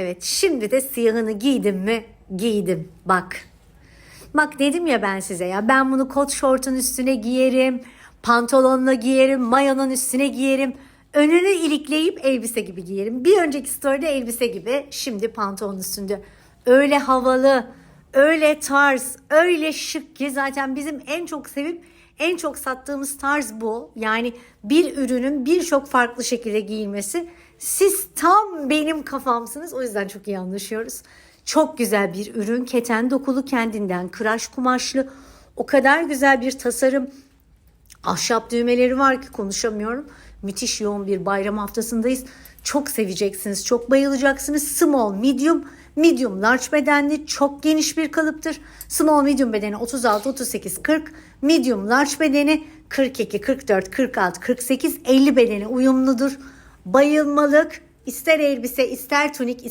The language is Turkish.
Evet şimdi de siyahını giydim mi? Giydim. Bak. Bak dedim ya ben size ya ben bunu kot şortun üstüne giyerim. Pantolonla giyerim. Mayonun üstüne giyerim. Önünü ilikleyip elbise gibi giyerim. Bir önceki story'de elbise gibi. Şimdi pantolon üstünde. Öyle havalı, öyle tarz, öyle şık ki zaten bizim en çok sevip en çok sattığımız tarz bu. Yani bir ürünün birçok farklı şekilde giyilmesi. Siz tam benim kafamsınız. O yüzden çok iyi anlaşıyoruz. Çok güzel bir ürün. Keten dokulu kendinden kıraş kumaşlı. O kadar güzel bir tasarım. Ahşap düğmeleri var ki konuşamıyorum. Müthiş yoğun bir bayram haftasındayız. Çok seveceksiniz, çok bayılacaksınız. Small, medium, medium large bedenli çok geniş bir kalıptır. Small medium bedeni 36, 38, 40. Medium large bedeni 42, 44, 46, 48, 50 bedeni uyumludur. Bayılmalık. İster elbise, ister tunik, ister